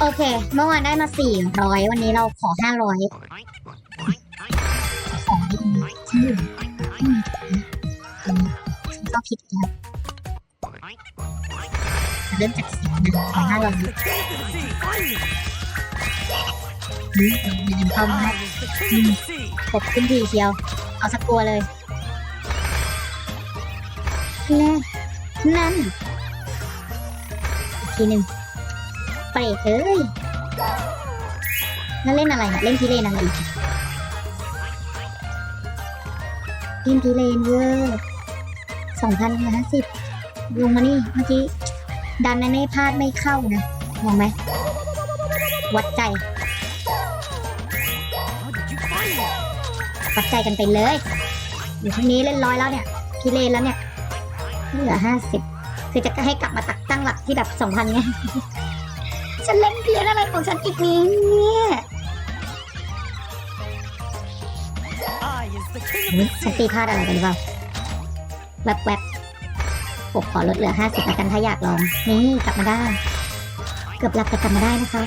โอเค เมื่อวานได้มาสี่ร้อยวันนี้เราขอห้าร้อยขอได้ไหมฉันอยู่ฉันก็คิดแล้วเริ่มจากเสียงนะขอห้าร้อย The king of the sea, finally! อืมเดินเข้ามา I was the king of the sea. กบขึ้นทีเชียว เอาสักตัวเลยแน่นั่น อีกทีหนึ่ง เปเอ้ยแล้วเล่นอะไรนะเล่นพิเรนอะไรอีกเล่นพิเรนเวอร์สองพันห้าสิบลงมานี่เมื่อกี้ดันในไม่พลาดไม่เข้านะมองไหม วัดใจปัดใจกันไปเลยอยู่ที่นี้เล่นร้อยแล้วเนี่ยพีเลนแล้วเนี่ยเหลือห้าสิบคือจะให้กลับมาตักตั้งหลักที่แบบสองพันไง ฉันเล่นเพี้ยนอะไรของฉันอีกเนี่ย I is the king of อุ๊ยฉันตีพลาดอะไรไปหรือเปล่าแวบแวบผมขอลดเหลือห้าสิบล้วกันถ้าอยากลอง นี่กลับมาได้ เกือบหลับแต่กลับมาได้นะคะ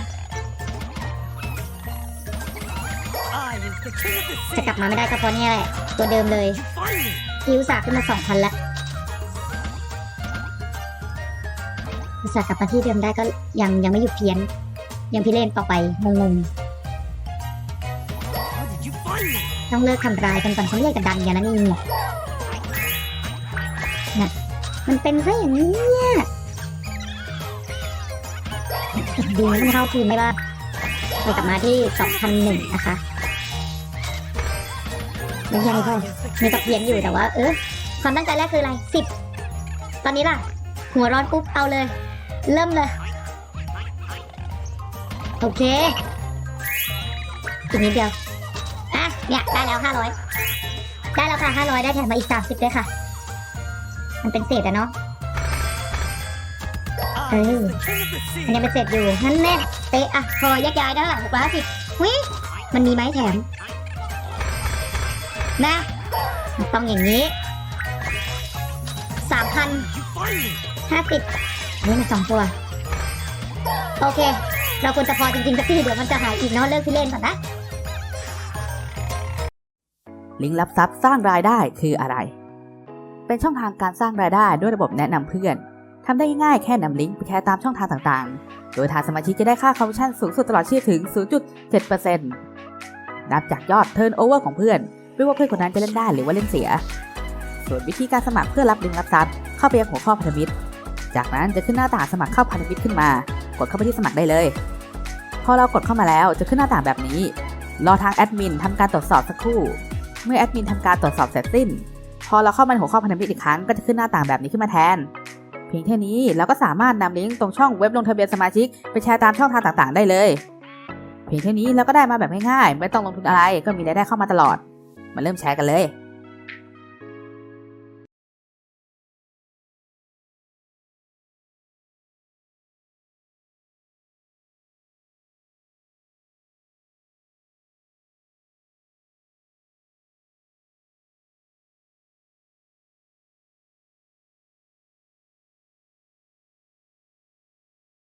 จะกลับมาไม่ได้ก็เพราะเนี่ยแหละ ตัวเดิมเลย You find me? ที่อุตส่าขึ้นมาสองพันแล้ว อุตส่าห์กลับมาที่เดิมได้ก็ยังยังไม่หยุดเพี้ยน ยังพี่เล่นต่อไปงงๆต้องเลิกทำร้ายกันก่อนเขาไม่อยากจะดันกันนะนี่น่ะมันเป็นซะอย่างนี้เนี่ยดีมันเข้าคืนไม่ว่าเรากลับมาที่สองพันหนึ่งนะคะไม่ใช่พ่อมีตะเพียนอยู่แต่ว่า เออความตั้งใจแรกคืออะไรสิบตอนนี้ล่ะ หัวร้อนปุ๊บเอาเลย เริ่มเลย โอเค อีกนิดเดียวอะเนี่ย ได้แล้วห้าร้อยได้แล้วค่ะห้าร้อยได้แถมมาอีกสามสิบด้วยค่ะ มันเป็นเศษอะเนาะ I is the king of the มัน sea. ยังเป็นเศษอยู่นั่นแน่เตะอะพอแยกย้ายได้ละหกร้อยสิบวิมันมีไหมแถม นะต้องอย่างนี้สามพันห้าสิบ นี่มันสองตัว โอเค เราควรจะพอจริงๆสักทีเดี๋ยวมันจะหายอีกเนาะเลิกพี่เล่นก่อนนะ ลิงก์รับทรัพย์สร้างรายได้คืออะไร เป็นช่องทางการสร้างรายได้ด้วยระบบแนะนำเพื่อนทำได้ง่ายแค่นำลิงก์ไปแชร์ตามช่องทางต่างๆ โดยทางสมาชิกจะได้ค่าคอมมิชชั่นสูงสุดตลอดชีพถึง 0.7%นับจากยอดเทิร์นโอเวอร์ของเพื่อนไม่ว่าเพื่อนคนนั้นจะเล่นได้หรือว่าเล่นเสีย ส่วนวิธีการสมัครเพื่อรับลิงก์รับทรัพย์เข้าไปยังหัวข้อพันธมิตร จากนั้นจะขึ้นหน้าต่างสมัครเข้าพันธมิตรขึ้นมา กดเข้าไปที่สมัครได้เลย พอเรากดเข้ามาแล้วจะขึ้นหน้าต่างแบบนี้ รอทางแอดมินทำการตรวจสอบสักครู่ เมื่อแอดมินทำการตรวจสอบเสร็จสิ้น พอเราเข้ามาในหัวข้อพันธมิตรอีกครั้งก็จะขึ้นหน้าต่างแบบนี้ขึ้นมาแทน เพียงแค่นี้เราก็สามารถนำลิงก์ตรงช่องเว็บลงทะเบียนสมาชิกไปแชร์ตามช่องทางต่างๆ ได้เลย เพียงแค่นี้เราก็ได้มาแบบง่ายๆไม่ต้องลงทุนอะไรก็มีรายได้เข้ามาตลอด มาเริ่มแชร์กันเลย